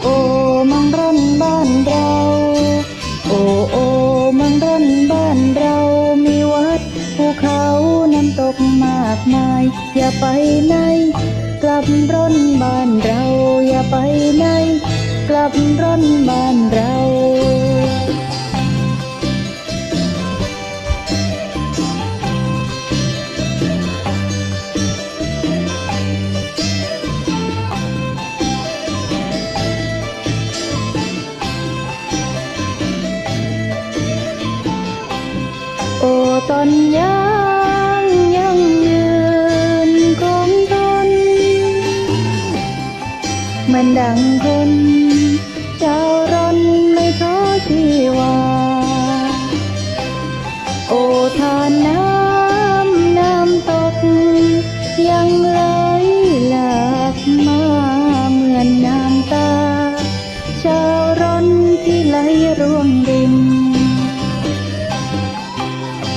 โอ้มังร่อนบ้านเรา โอ้โอมังร่อนบ้านเรา มีวัดภูเขาน้ำตกมากมาย อย่าไปไหน กลับร่อนบ้านเรา อย่าไปไหน กลับร่อนบ้านเรา โอ้ตอนยังยังยืนคงท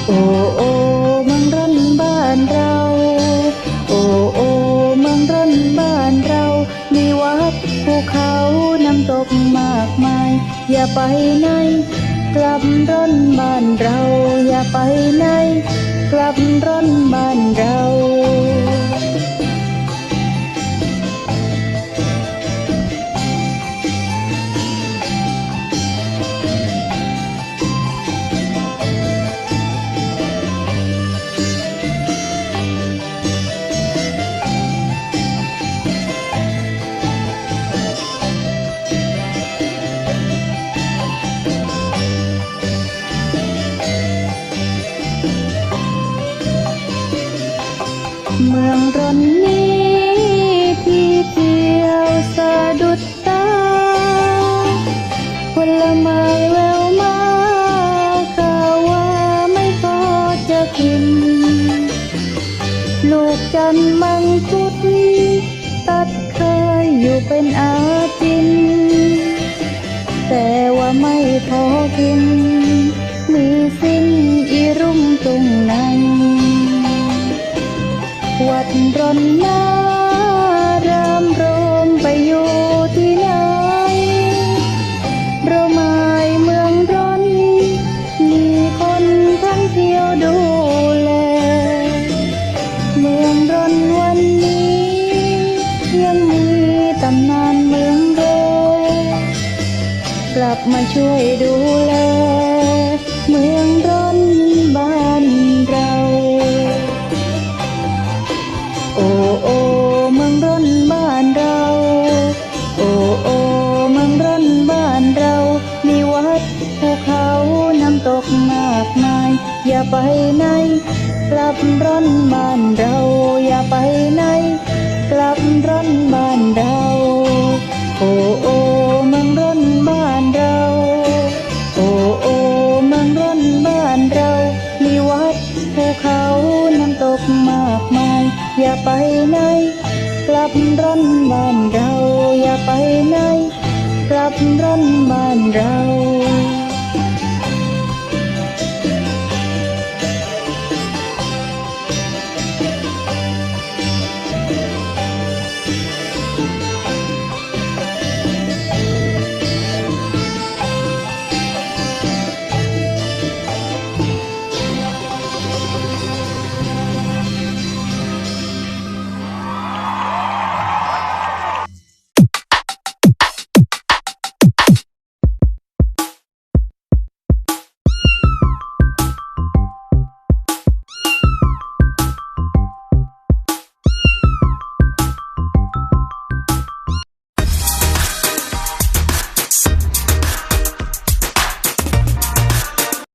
โอ้โอ้เมืองร่อนบ้านเรา โอ้โอ้เมืองร่อนบ้านเรา มีวัดภูเขาน้ำตกมากมาย อย่าไปไหนกลับร่อนบ้านเรา อย่าไปไหนกลับร่อนบ้านเรา มืองร้อนนี้ที่เที่ยวสะดุดตาผลไม้แววมาข่าวว่าไม่พอจะกิน ลูกจันมังคุดตัดเคยอยู่เป็นอาจิน แต่ว่าไม่พอกิน มีสิ่งอีรุ่มตรงในวัด ร้อนนารามโรมไปอยู่ที่ไหนเราหมายเมืองร้อนมีคนทั้งเที่ยวดูแล เมืองร้อนวันนี้ ยังมีตำนานเมืองโรกลับมาช่วยดูแล อย่าไปไหน กลับร้อนบ้านเรา อย่าไปไหน กลับร้อนบ้านเรา โอ้โอ้เมืองร้อนบ้านเรา โอ้โอ้เมืองร้อนบ้านเรา มีวัดภูเขาน้ำตกมากมาย อย่าไปไหน กลับร่อนบ้านเรา อย่าไปไหน กลับร่อนบ้านเรา